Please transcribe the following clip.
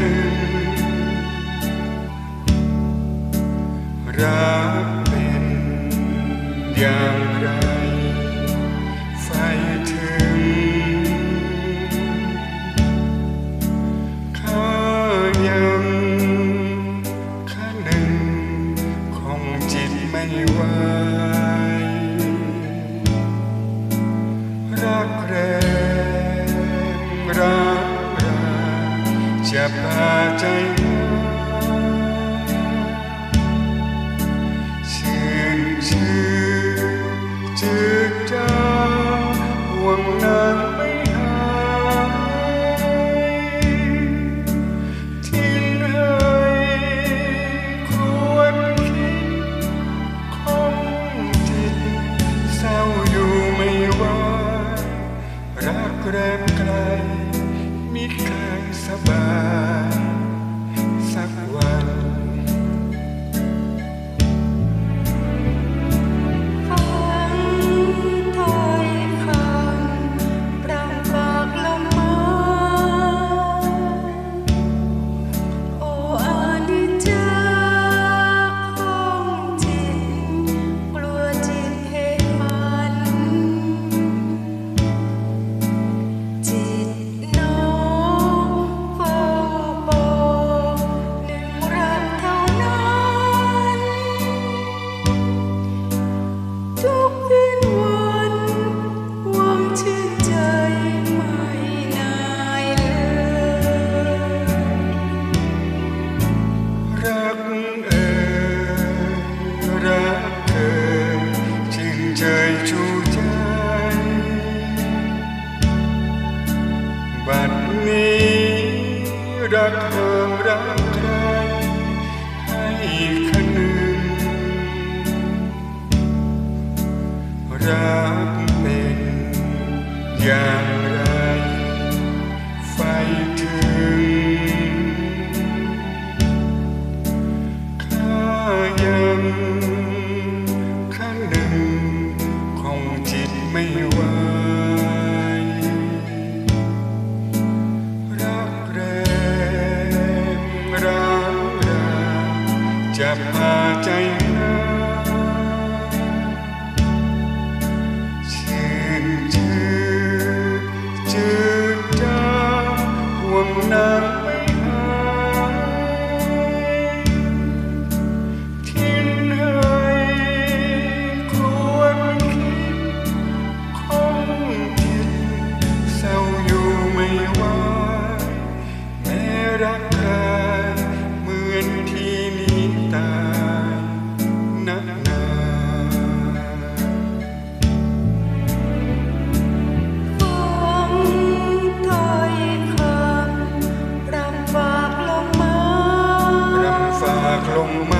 นึงรักเป็นอย่างไรไฟถึงข้ายังข้าหนึ่งของจิตไม่ไหวรักแรง siapa cinta sabar รักควารักใครให้คนหนึ่งรักเป็นอย่างไรไฟถึงข้ายัง จะพาใจน้าชื่นชื่นจืดจางห่วงน้ำไม่หายทิ้งให้ควรคิดคงจิตเศร้าอยู่ไม่ไหวแม่รัก จากลงมา